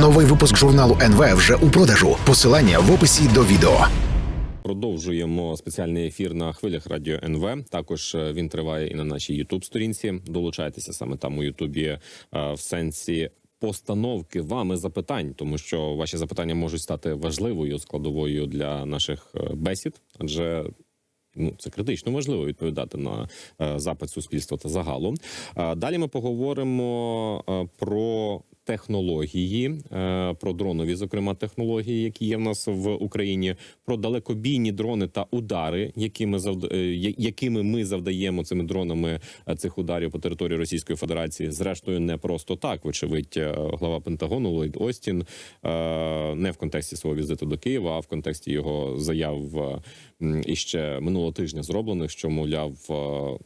Новий випуск журналу НВ вже у продажу. Посилання в описі до відео. Продовжуємо спеціальний ефір на хвилях радіо НВ. Також е, він триває і на нашій Ютуб сторінці. Долучайтеся саме там у Ютубі е, в сенсі. Постановки вами запитань, тому що ваші запитання можуть стати важливою складовою для наших е, бесід, адже ну це критично важливо відповідати на запит суспільства та загалу. Е, Далі ми поговоримо про технології, е, про дронові, зокрема, технології, які є в нас в Україні, про далекобійні дрони та удари, якими завд... е, якими ми завдаємо цими дронами е, цих ударів по території Російської Федерації. Зрештою, не просто так. Вочевидь, глава Пентагону Ллойд Остін не в контексті свого візиту до Києва, а в контексті його заяв іще минулого тижня зроблених, що мовляв,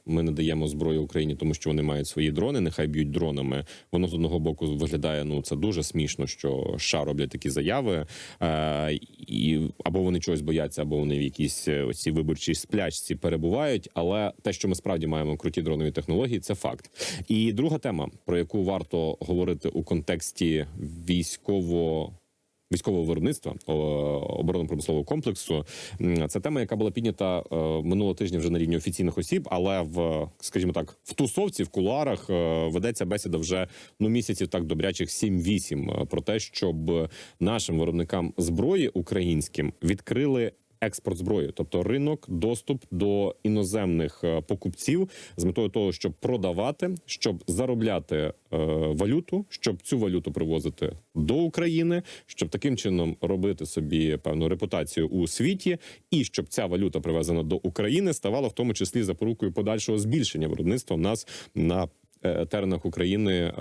ми не даємо зброю Україні, тому що вони мають свої дрони. Нехай б'ють дронами. Воно з одного боку виглядає. Ну це дуже смішно, що США роблять такі заяви, е, і або вони чогось бояться, або вони в якійсь оці виборчій сплячці перебувають. Але те, що ми справді маємо круті дронові технології, це факт. І друга тема, про яку варто говорити у контексті військово. Військового виробництва оборонно-промислового комплексу це тема, яка була піднята е, минулого тижня вже на рівні офіційних осіб, але в скажімо так, в тусовці, в кулуарах е, ведеться бесіда вже ну місяців так добрячих 7-8 е, про те, щоб нашим виробникам зброї українським відкрили. Експорт зброї, тобто ринок, доступ до іноземних е, покупців з метою того, щоб продавати, щоб заробляти е, валюту, щоб цю валюту привозити до України, щоб таким чином робити собі певну репутацію у світі, і щоб ця валюта привезена до України ставала в тому числі запорукою подальшого збільшення виробництва в нас на теренах України е,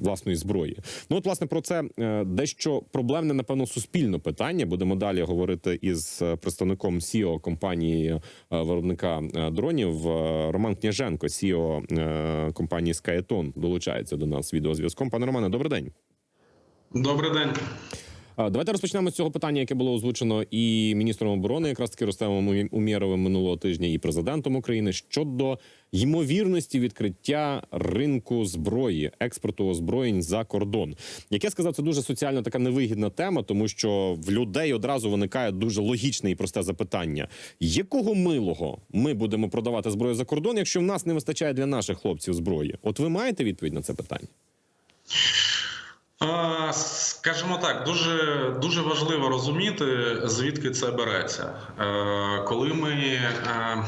власної зброї. Ну от власне про це е, дещо проблемне, напевно, суспільне питання. Будемо далі говорити із е, представником CEO компанії е, виробника е, дронів е, Роман Княженко, CEO е, компанії Skyton, долучається до нас відеозв'язком. Пане Романе, добрий день. Добрий день. Давайте розпочнемо з цього питання, яке було озвучено і міністром оборони, якраз таки Ростемом Умі- Умєровим минулого тижня, і президентом України щодо ймовірності відкриття ринку зброї, експорту озброєнь за кордон. Як я сказав, це дуже соціально така невигідна тема, тому що в людей одразу виникає дуже логічне і просте запитання: якого милого ми будемо продавати зброю за кордон, якщо в нас не вистачає для наших хлопців зброї? От ви маєте відповідь на це питання? Скажімо так, дуже дуже важливо розуміти, звідки це береться. Е, Коли ми е,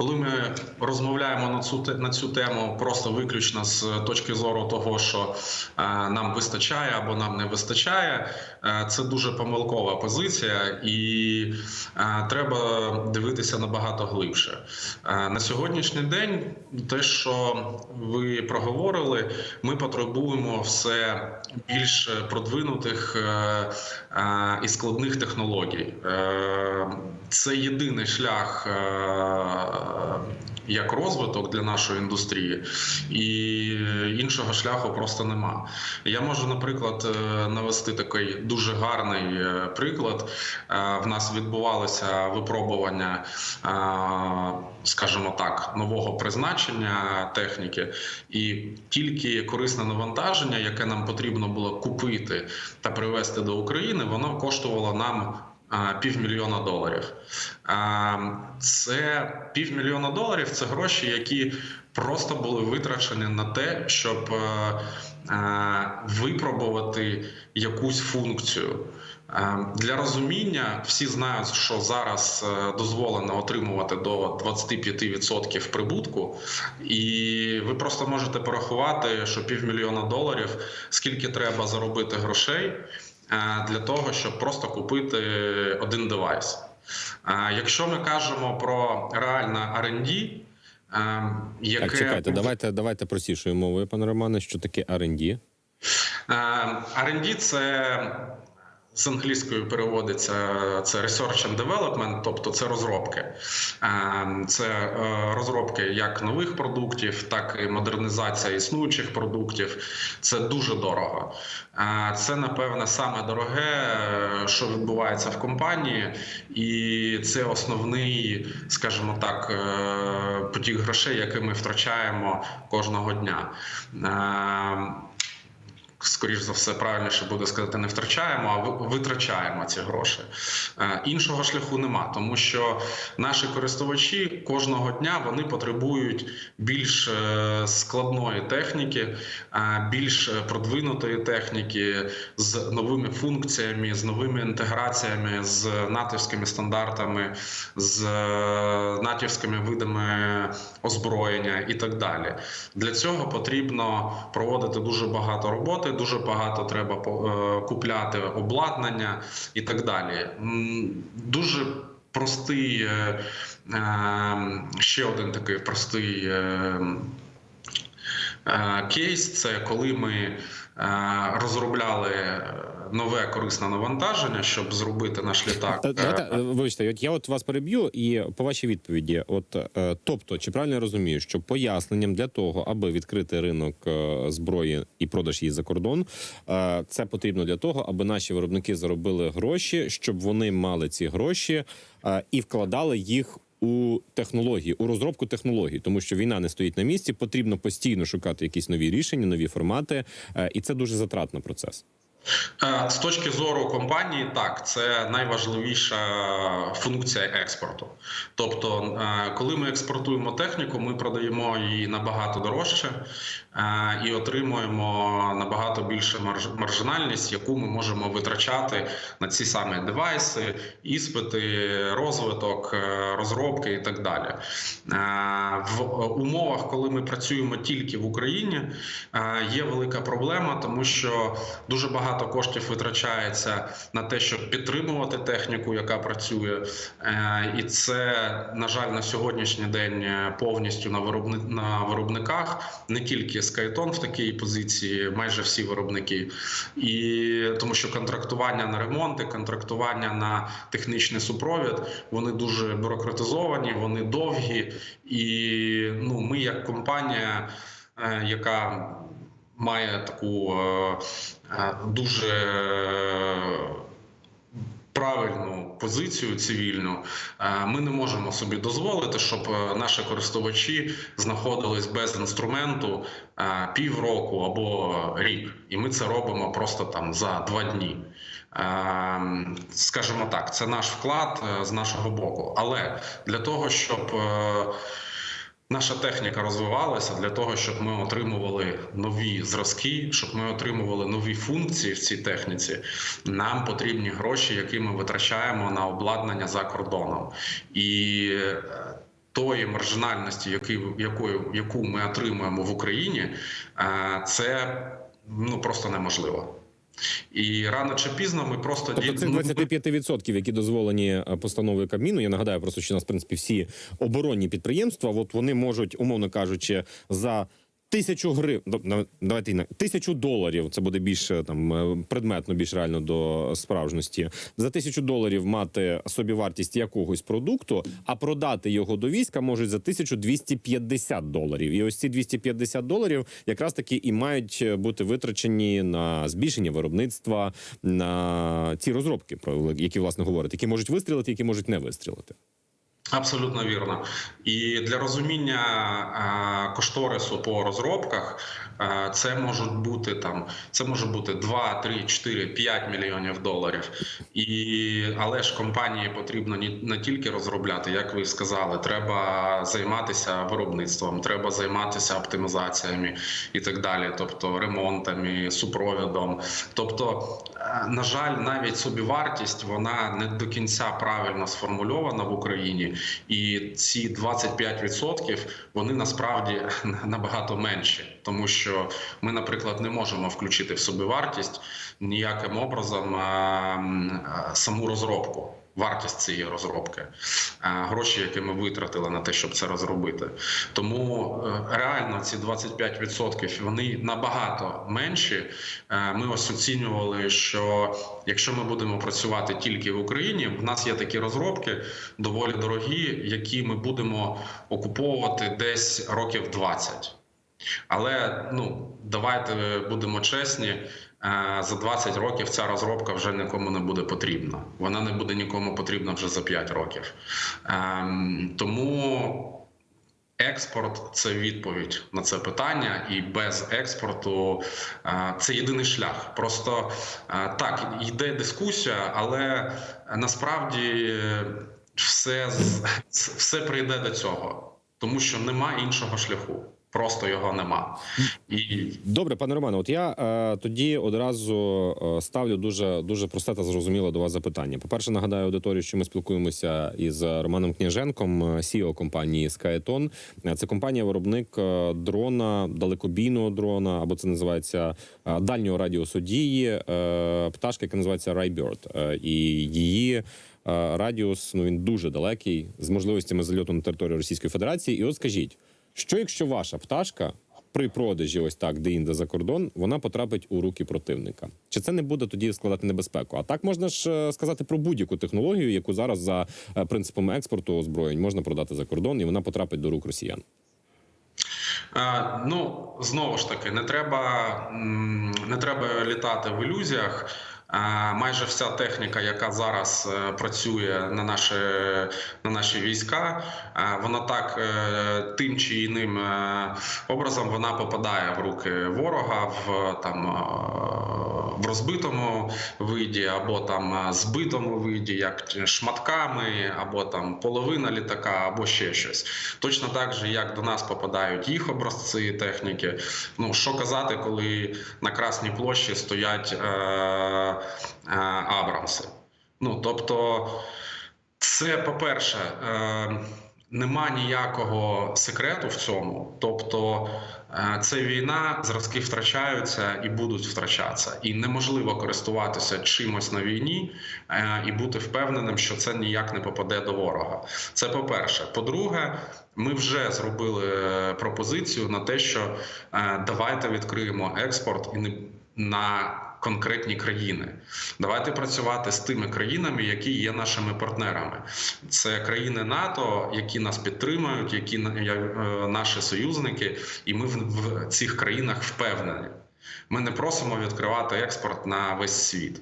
коли ми розмовляємо на цю на цю тему просто виключно з точки зору того, що е, нам вистачає або нам не вистачає, е, це дуже помилкова позиція, і е, треба дивитися набагато глибше. Е, На сьогоднішній день, те, що ви проговорили, ми потребуємо все більш продвинутих е, е, і складних технологій. Е, Це єдиний шлях е, як розвиток для нашої індустрії, і іншого шляху просто нема. Я можу, наприклад, е, навести такий дуже гарний е, приклад. Е, В нас відбувалося випробування, е, скажімо так, нового призначення техніки, і тільки корисне навантаження, яке нам потрібно було купити та привезти до України, воно коштувало нам. А, Півмільйона доларів. А, Це півмільйона доларів це гроші, які просто були витрачені на те, щоб е, е, випробувати якусь функцію. Е, Для розуміння всі знають, що зараз е, дозволено отримувати до 25% прибутку, і ви просто можете порахувати, що півмільйона доларів скільки треба заробити грошей е, для того, щоб просто купити один девайс. Е, Якщо ми кажемо про реальне R&D, е, яке Так, чекайте, давайте давайте простішою мовою, пане Романе, що таке R&D? Е, R&D – це з англійською переводиться це research and development, тобто це розробки. Е, Це е, розробки як нових продуктів, так і модернізація існуючих продуктів. Це дуже дорого. Е, Це, напевне, саме дороге, е, що відбувається в компанії, і це основний, скажімо так, потік грошей, який ми втрачаємо кожного дня. Скоріш за все, правильніше буде сказати, не втрачаємо, а витрачаємо ці гроші. Е, Іншого шляху нема, тому що наші користувачі кожного дня вони потребують більш е, складної техніки, е, більш продвинутої техніки з новими функціями, з новими інтеграціями, з натівськими стандартами, з натівськими видами озброєння і так далі. Для цього потрібно проводити дуже багато роботи, дуже багато треба е, купляти обладнання і так далі. Дуже простий е, е, ще один такий простий. Е, Е, Кейс це коли ми е, розробляли нове корисне навантаження, щоб зробити наш літак. Е, е, вибачте, от я от вас переб'ю, і по вашій відповіді, от е, тобто, чи правильно я розумію, що поясненням для того, аби відкрити ринок е, зброї і продаж її за кордон, е, це потрібно для того, аби наші виробники заробили гроші, щоб вони мали ці гроші е, і вкладали їх. У технології, у розробку технологій, тому що війна не стоїть на місці, потрібно постійно шукати якісь нові рішення, нові формати, е, і це дуже затратний процес. Е, З точки зору компанії, так це найважливіша функція експорту. Тобто, е, коли ми експортуємо техніку, ми продаємо її набагато дорожче е, і отримуємо набагато більше маржинальність, яку ми можемо витрачати на ці самі девайси, іспити, розвиток, розробки і так далі. В умовах, коли ми працюємо тільки в Україні, є велика проблема, тому що дуже багато коштів витрачається на те, щоб підтримувати техніку, яка працює, Е, і це на жаль на сьогоднішній день е, повністю на виробни... на виробниках. Не тільки Skyton в такій позиції, майже всі виробники, і тому що контрактування на ремонти, контрактування на технічний супровід, вони дуже бюрократизовані, вони довгі, і ну ми як компанія, е, яка має таку е, е, дуже правильну позицію цивільну, е, ми не можемо собі дозволити, щоб е, наші користувачі знаходились без інструменту е, півроку або рік, і ми це робимо просто там за два дні. Е, Скажімо так, це наш вклад е, з нашого боку. Але для того, щоб е, Наша техніка розвивалася для того, щоб ми отримували нові зразки, щоб ми отримували нові функції в цій техніці. Нам потрібні гроші, які ми витрачаємо на обладнання за кордоном. І е, тої маржинальності, якою, яку ми отримуємо в Україні, е, це ну просто неможливо. І рано чи пізно ми просто Тобто цих ну, 25%, які дозволені е, постановою Кабміну, я нагадаю просто, що у нас в принципі всі оборонні підприємства, от вони можуть, умовно кажучи, за тисячу гривень, давайте інак, тисячу доларів, це буде більш там е, предметно, більш реально до справжності. За тисячу доларів мати собівартість якогось продукту, а продати його до війська можуть за 1250 доларів. І ось ці 250 доларів якраз таки і мають е, бути витрачені на збільшення виробництва, на ці розробки, про які власне говорять, які можуть вистрілити, які можуть не вистрілити. Абсолютно вірно. І для розуміння кошторису по розробках це можуть бути там, це може бути 2, 3, 4, 5 мільйонів доларів. І але ж компанії потрібно не, тільки розробляти, як ви сказали, треба займатися виробництвом, треба займатися оптимізаціями і так далі, тобто ремонтами, супровідом. Тобто, на жаль, навіть собівартість вона не до кінця правильно сформульована в Україні, і ці 25% вони насправді набагато менші, тому що ми, наприклад, не можемо включити в собівартість ніяким образом саму розробку. Вартість цієї розробки, гроші, які ми витратили на те, щоб це розробити. Тому е, реально ці 25% вони набагато менші. Е, Ми ось оцінювали, що якщо ми будемо працювати тільки в Україні, в нас є такі розробки доволі дорогі, які ми будемо окуповувати десь років 20. Але ну давайте будемо чесні. е, За 20 років ця розробка вже нікому не буде потрібна. Вона не буде нікому потрібна вже за 5 років. Ем, Тому Експорт це відповідь на це питання, і без експорту е, це єдиний шлях. Просто е, так йде дискусія, але насправді все, все прийде до цього, тому що нема іншого шляху. Просто його нема. І Добре, пане Романе, от я е, тоді одразу е, ставлю дуже дуже просте та зрозуміле до вас запитання. По перше, нагадаю аудиторію, що ми спілкуємося із Романом Княженком, е, CEO компанії Skyton. Е, Це компанія-виробник е, дрона, далекобійного дрона, або це називається дальнього радіусу дії, е, пташка, яка називається. Е, І її радіус ну він дуже далекий з можливостями зальоту на територію Російської Федерації. І от скажіть, що якщо ваша пташка при продажі, ось так, де інде за кордон, вона потрапить у руки противника? Чи це не буде тоді складати небезпеку? А так можна ж е, сказати про будь-яку технологію, яку зараз за е, принципами експорту озброєнь можна продати за кордон, і вона потрапить до рук росіян. Е, Ну знову ж таки, не треба не треба літати в ілюзіях. Е, Майже вся техніка, яка зараз е, працює на наші, на наші війська, е, вона так тим чи іним образом вона попадає в руки ворога в там в розбитому виді, або там збитому виді, як шматками, або там половина літака, або ще щось. Точно так же, як до нас попадають їх образці техніки. Ну що казати, коли на Красній площі стоять Абрамси. Ну тобто, це по-перше, е, нема ніякого секрету в цьому. Тобто, е, це війна, зразки втрачаються і будуть втрачатися. І неможливо користуватися чимось на війні е, і бути впевненим, що це ніяк не попаде до ворога. Це по-перше. По-друге, ми вже зробили е, пропозицію на те, що е, давайте відкриємо експорт і не на конкретні країни. Давайте працювати з тими країнами, які є нашими партнерами. Це країни НАТО, які нас підтримують, які е, наші союзники, і ми в цих країнах впевнені. Ми не просимо відкривати експорт на весь світ.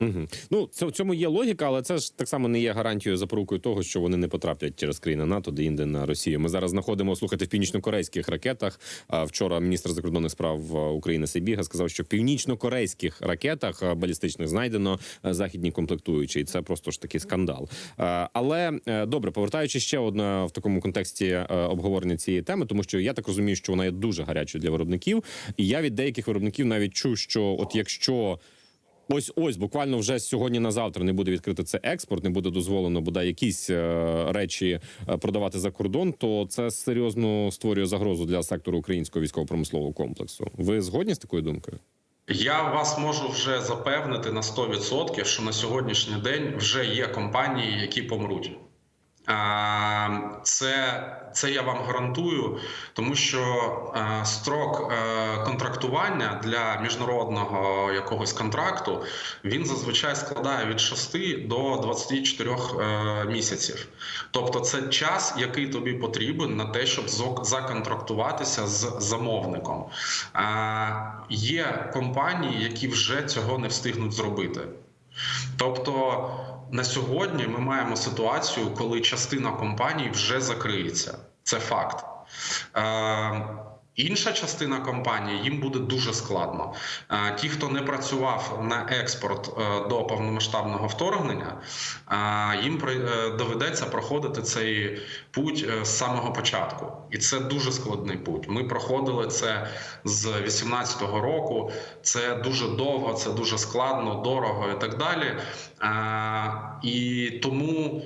Угу. Ну, це в цьому є логіка, але це ж так само не є гарантією запорукою того, що вони не потраплять через країни НАТО, де інде на Росію. Ми зараз знаходимо слухайте в північно-корейських ракетах. А вчора міністр закордонних справ України Сейбіга сказав, що в північно-корейських ракетах балістичних знайдено західні комплектуючі, і це просто ж такий скандал. Але е, добре, повертаючи ще одне в такому контексті е, обговорення цієї теми, тому що я так розумію, що вона є дуже гарячою для виробників, і я від деяких виробників навіть чув, що от якщо Ось ось буквально вже сьогодні на завтра не буде відкрити це експорт, не буде дозволено бодай якісь е, речі е, продавати за кордон. То це серйозно створює загрозу для сектору українського військово-промислового комплексу. Ви згодні з такою думкою? Я вас можу вже запевнити на 100%, що на сьогоднішній день вже є компанії, які помруть. А, Це, це я вам гарантую, тому що е, строк е, контрактування для міжнародного якогось контракту він зазвичай складає від 6 до 24 е, місяців. Тобто, це час, який тобі потрібен на те, щоб законтрактуватися з замовником. Е, Є компанії, які вже цього не встигнуть зробити. Тобто на сьогодні ми маємо ситуацію, коли частина компаній вже закриється. Це факт. Інша частина компаній їм буде дуже складно. Е, Ті, хто не працював на експорт е, до повномасштабного вторгнення, е, їм доведеться проходити цей путь з самого початку, і це дуже складний путь. Ми проходили це з 18-го року. Це дуже довго, це дуже складно, дорого і так далі. І тому.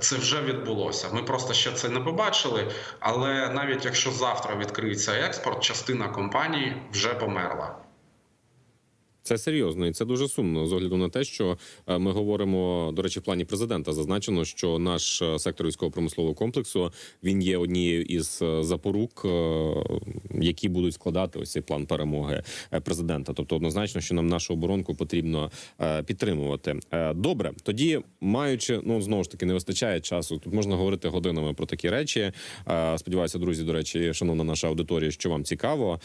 Це вже відбулося. Ми просто ще це не побачили. Але навіть якщо завтра відкриється експорт, частина компаній вже померла. Це серйозно і це дуже сумно з огляду на те, що е, ми говоримо до речі, в плані президента зазначено, що наш е, сектор військово-промислового комплексу він є однією із е, запорук, які будуть складати ось цей план перемоги президента. Тобто, однозначно, що нам нашу оборонку потрібно підтримувати. Добре, тоді маючи ну знову ж таки не вистачає часу. Тут можна говорити годинами про такі речі. Сподіваюся, друзі, до речі, шановна наша аудиторія, що вам цікаво.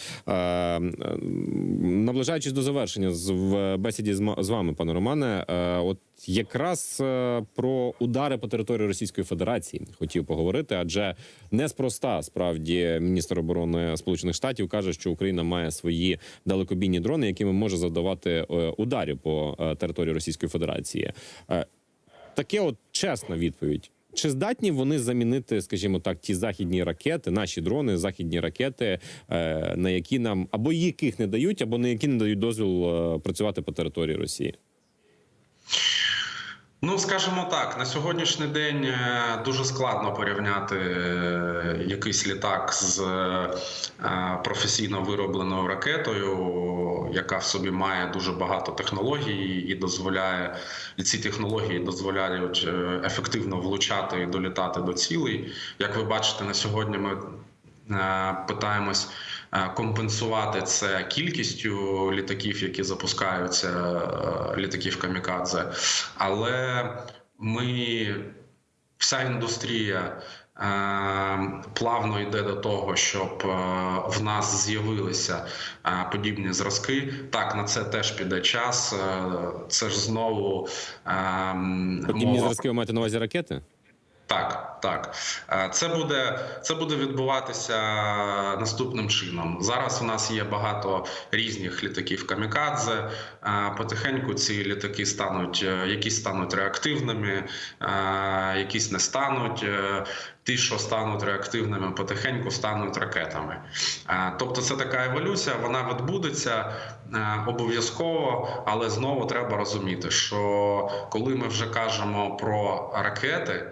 Наближаючись до завершення, в бесіді з з вами, пане Романе. Е, От якраз е, про удари по території Російської Федерації хотів поговорити, адже неспроста справді міністр оборони Сполучених Штатів каже, що Україна має свої далекобійні дрони, якими може завдавати е, ударів по території Російської Федерації. Таке, от чесна відповідь. Чи здатні вони замінити, скажімо так, ті західні ракети, наші дрони, західні ракети, е, на які нам або яких не дають, або на які не дають дозвіл е, працювати по території Росії? Ну, скажімо так, на сьогоднішній день е, дуже складно порівняти е, якийсь літак з е, професійно виробленою ракетою, яка в собі має дуже багато технологій і дозволяє, і ці технології дозволяють ефективно влучати і долітати до цілей. Як ви бачите, на сьогодні ми питаємось компенсувати це кількістю літаків, які запускаються, е, літаків камікадзе. Але ми, вся індустрія. е, Плавно йде до того, щоб е, в нас з'явилися е, подібні зразки. Так, на це теж піде час. Е, Це ж знову е, Подібні мова зразки ви маєте на увазі ракети? Так, так. Е, Це буде, це буде відбуватися наступним чином. Зараз у нас є багато різних літаків камікадзе. Е, Потихеньку ці літаки стануть, е, якісь стануть реактивними, якісь не стануть. Ті, що стануть реактивними, потихеньку стануть ракетами. Тобто, це така еволюція, вона відбудеться обов'язково, але знову треба розуміти, що коли ми вже кажемо про ракети.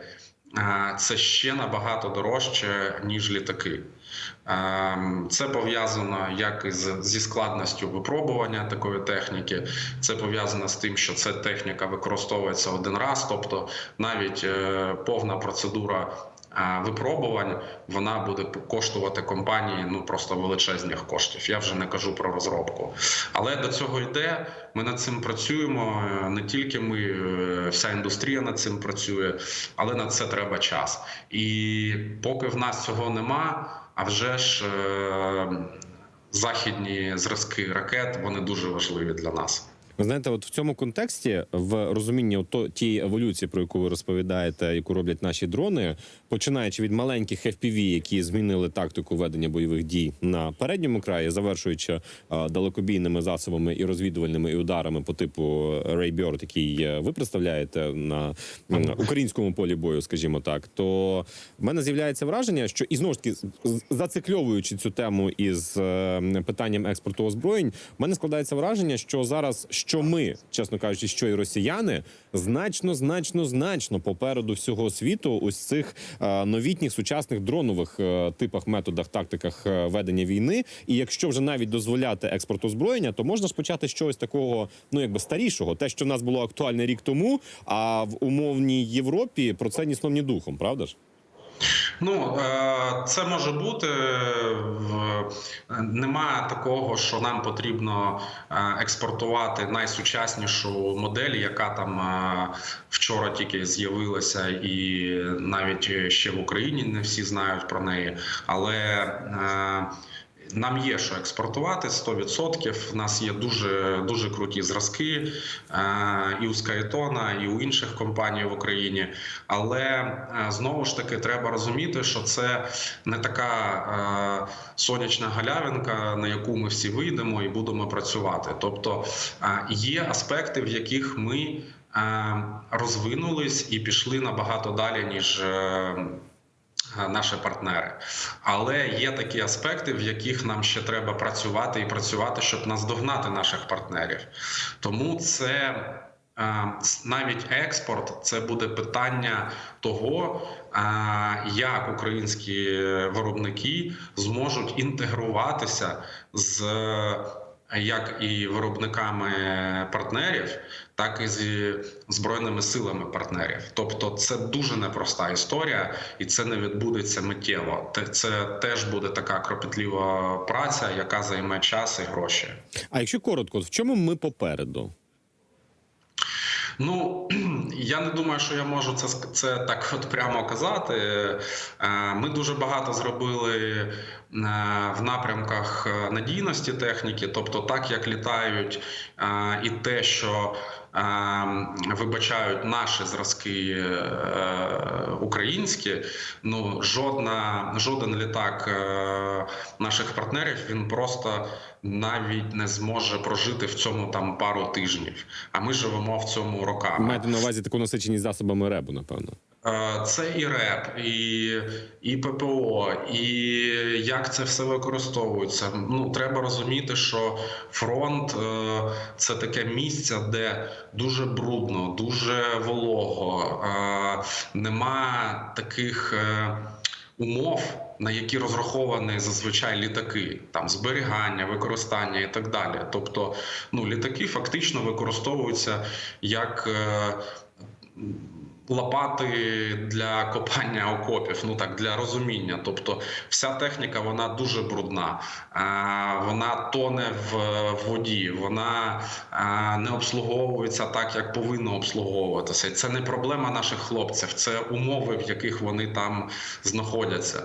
Е, це ще набагато дорожче ніж літаки. Ем, Це пов'язано як із зі складністю випробування такої техніки. Це пов'язано з тим, що ця техніка використовується один раз, тобто навіть е, повна процедура. Випробувань вона буде коштувати компанії ну просто величезних коштів. Я вже не кажу про розробку, але до цього йде. Ми над цим працюємо. Не тільки ми, е, вся індустрія над цим працює, але на це треба час. І поки в нас цього нема, а вже ж е, західні зразки ракет вони дуже важливі для нас. Ви знаєте, от в цьому контексті, в розумінні то тієї еволюції, про яку ви розповідаєте, яку роблять наші дрони, починаючи від маленьких FPV, які змінили тактику ведення бойових дій на передньому краї, завершуючи е, далекобійними засобами і розвідувальними і ударами по типу Ray Bird, який е, ви представляєте на українському полі бою, скажімо так, то в мене з'являється враження, що і знову ж таки зацикльовуючи цю тему із е, питанням експорту озброєнь, в мене складається враження, що зараз що ми, чесно кажучи, що і росіяни значно, значно, значно попереду всього світу ось цих е, новітніх сучасних дронових е, типах, методах, тактиках е, ведення війни. І якщо вже навіть дозволяти експорт озброєння, то можна ж почати чогось такого, ну якби старішого, те, що в нас було актуальне рік тому, а в умовній Європі про це ні сном, ні духом, правда ж? Ну е, це може бути немає такого, що нам потрібно е, експортувати найсучаснішу модель, яка там е, вчора тільки з'явилася, і навіть ще в Україні не всі знають про неї. Але нам є що експортувати 100%. У нас є дуже дуже круті зразки е, і у Скайтона, і у інших компаній в Україні. Але е, знову ж таки треба розуміти, що це не така е, сонячна галявинка, на яку ми всі вийдемо і будемо працювати. Тобто є аспекти, в яких ми розвинулись і пішли набагато далі, ніж. Е, Наші партнери, але є такі аспекти, в яких нам ще треба працювати і працювати, щоб наздогнати наших партнерів. Тому це е, навіть експорт це буде питання того, е, як українські виробники зможуть інтегруватися з як і виробниками партнерів, так і зі збройними силами партнерів. Тобто, це дуже непроста історія, і це не відбудеться миттєво. Це теж буде така кропітлива праця, яка займе час і гроші. А якщо коротко, в чому ми попереду? Ну я не думаю, що я можу це це так от прямо казати. Е, Ми дуже багато зробили е, в напрямках е, надійності техніки, тобто так як літають, і те, що вибачають наші зразки е, українські. Ну жодна жоден літак е, наших партнерів він просто навіть не зможе прожити в цьому там пару тижнів. А ми живемо в цьому роками. Маєте на увазі таку насиченість засобами ребу, напевно. Е, Це і РЕП, і, і ППО, і як це все використовується. Ну треба розуміти, що фронт е, це таке місце, де дуже брудно, дуже волого, е, нема таких. Умов, на які розраховані зазвичай літаки, там зберігання, використання і так далі. Тобто, ну літаки фактично використовуються як лопати для копання окопів, ну так для розуміння. Тобто, вся техніка вона дуже брудна, а, вона тоне в, воді, вона а, не обслуговується так, як повинно обслуговуватися. Це не проблема наших хлопців, це умови, в яких вони там знаходяться.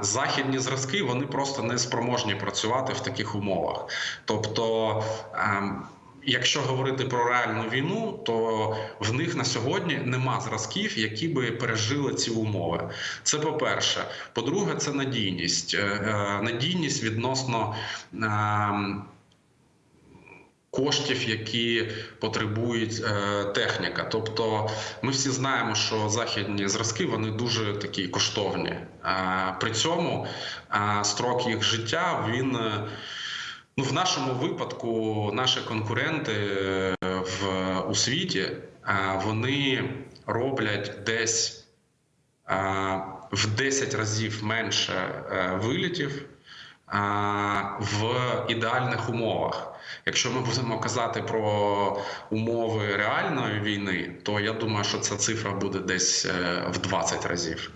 Західні зразки вони просто не спроможні працювати в таких умовах. Тобто. Якщо говорити про реальну війну, то в них на сьогодні нема зразків, які би пережили ці умови. Це по-перше. По-друге, це надійність. Е, е, Надійність відносно. ем, Коштів, які потребують е, техніка, тобто ми всі знаємо, що західні зразки вони дуже такі коштовні. Е, при цьому е, строк їх життя він е, Ну, в нашому випадку наші конкуренти е, в у світі е, вони роблять десь е, в 10 разів менше вилітів в ідеальних умовах. Якщо ми будемо казати про умови реальної війни, то я думаю, що ця цифра буде десь в 20 разів.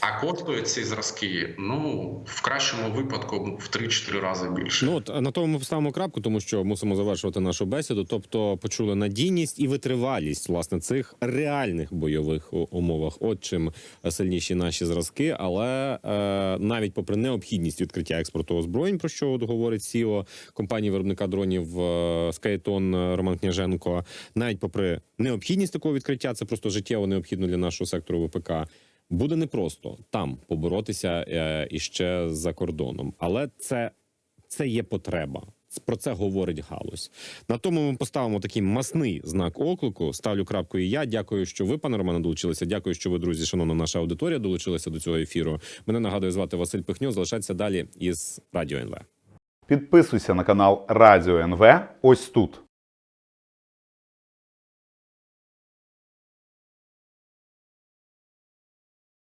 А коштують ці зразки, ну в кращому випадку в 3-4 рази більше. Ну от на тому ми поставимо крапку, тому що мусимо завершувати нашу бесіду. Тобто, почули надійність і витривалість власне цих реальних бойових умовах. От чим сильніші наші зразки, але е, навіть попри необхідність відкриття експорту озброєнь, про що от говорить СІО компанії виробника дронів Скайтон е, Роман Княженко, навіть попри необхідність такого відкриття, це просто життєво необхідно для нашого сектору ВПК. Буде непросто там поборотися е, іще за кордоном, але це, це є потреба. Про це говорить галузь. На тому ми поставимо такий масний знак оклику. Ставлю крапку і я. Дякую, що ви, пане Романе, долучилися. Дякую, що ви, друзі, шановна наша аудиторія, долучилися до цього ефіру. Мене нагадує звати Василь Пихньо. Залишайтеся далі із радіо НВ. Підписуйся на канал Радіо НВ ось тут.